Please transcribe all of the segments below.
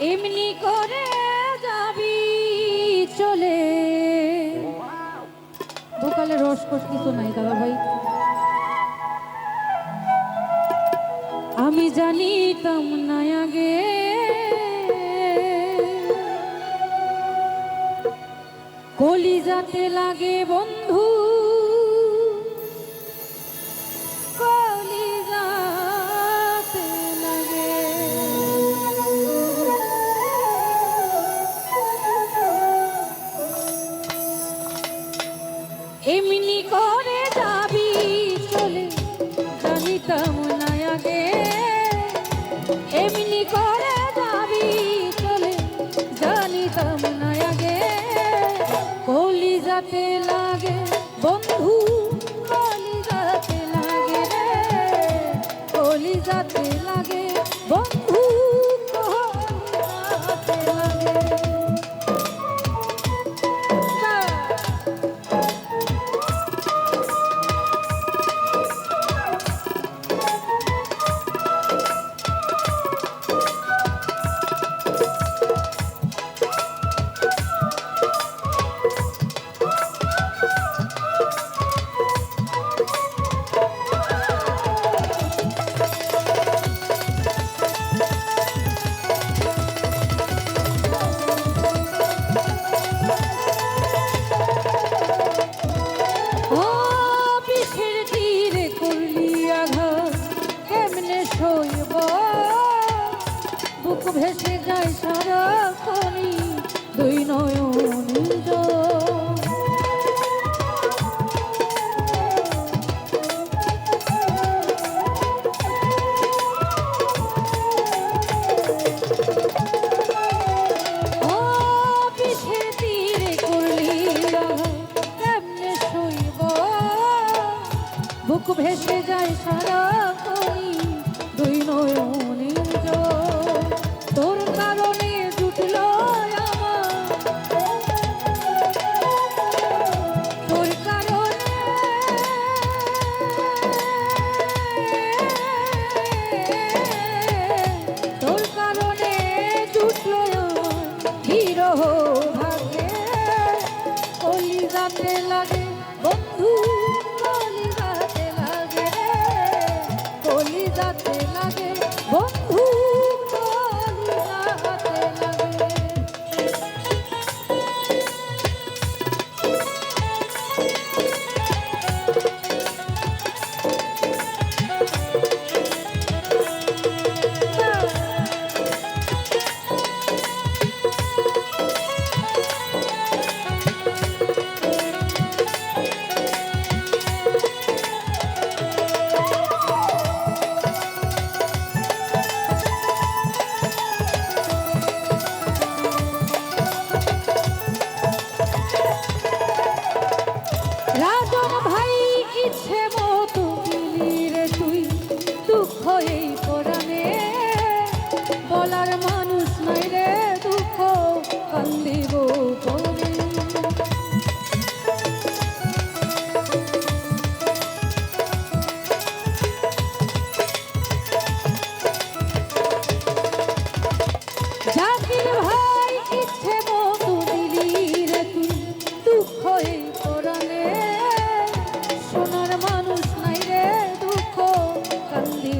এমনি করে যাবি চলে। ভোকালে রসকস কিছু নাই দাদা ভাই। আমি জানিতাম না আগে। কলিজাতে লাগে বন্ধু এমনি করে যাবি চলে জানিতাম না আগে। এমনি করে যাবি চলে জানিতাম না আগে। কলি যাতে লাগে, বন্ধু কলি যাতে লাগে রে। কলি যাতে লাগে, বন্ধু। সরো লাগে বন্ধু কলিজাতে লাগে কলিজাতে লাগে।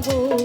Oh.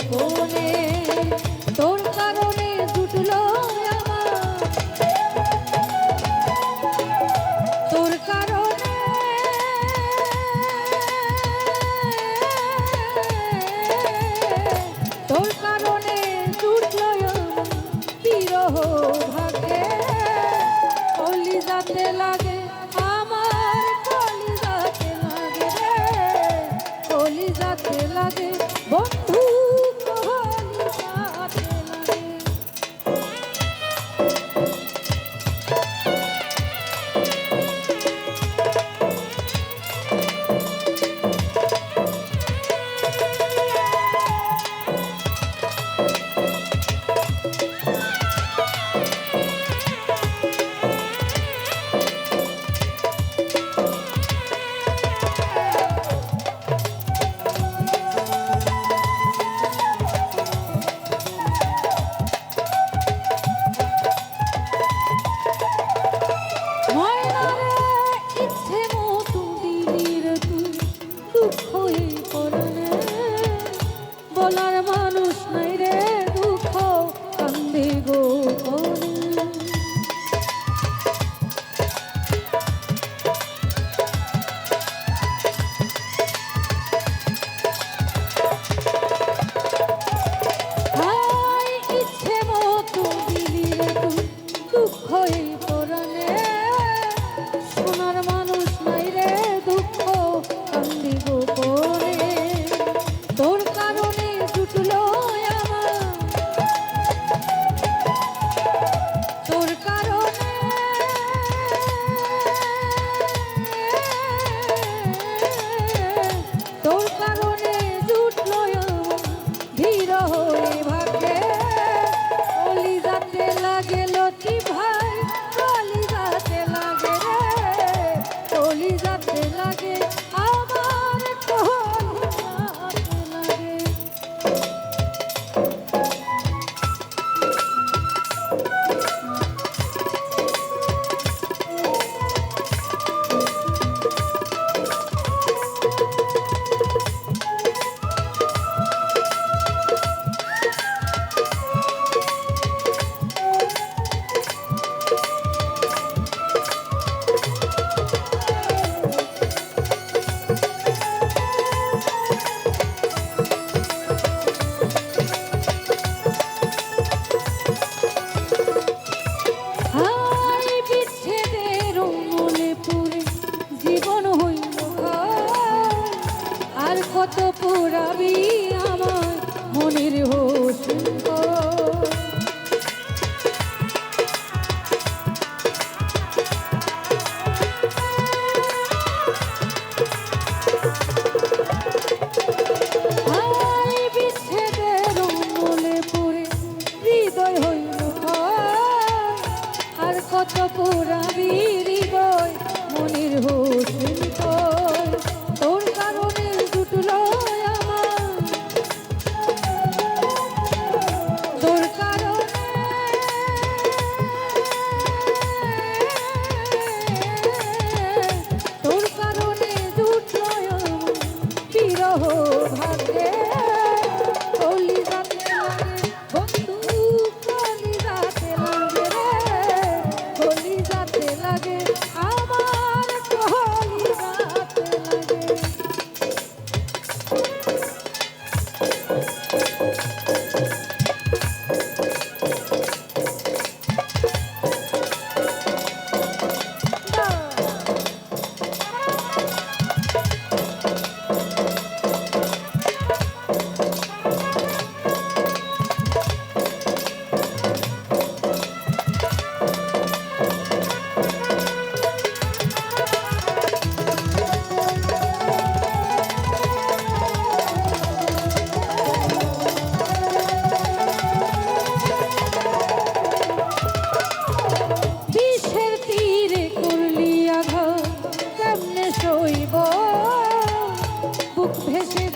কত পুরাবি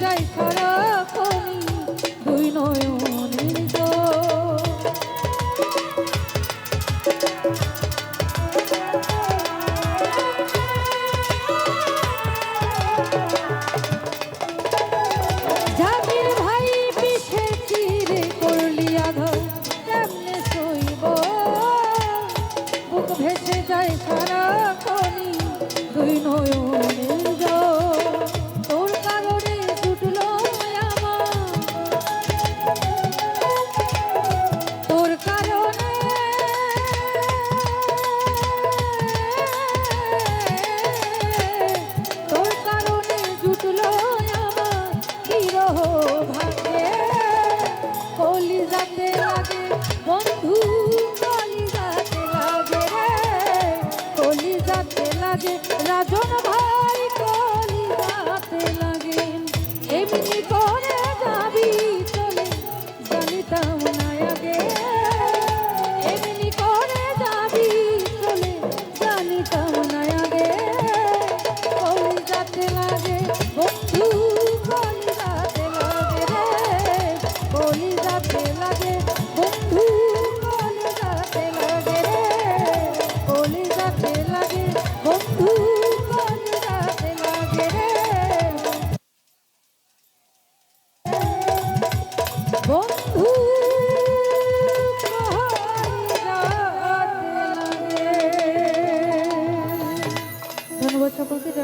Nice, honey.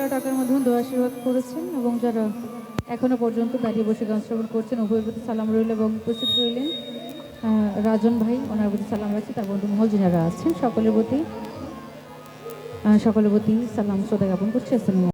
যারা টাকার মাধ্যমে দোয়া আশীর্বাদ করেছেন এবং যারা এখনও পর্যন্ত দাঁড়িয়ে বসে গান শ্রবণ করছেন, উভয়ের প্রতি সালাম রইল এবং উপস্থিত রইলেন রাজন ভাই, ওনার প্রতি সালাম রাখছি, তার বন্ধু মহল যিনারা আছেন, সকলের প্রতি সকলের প্রতি সালাম, শ্রদ্ধা জ্ঞাপন করছি, আসসালামু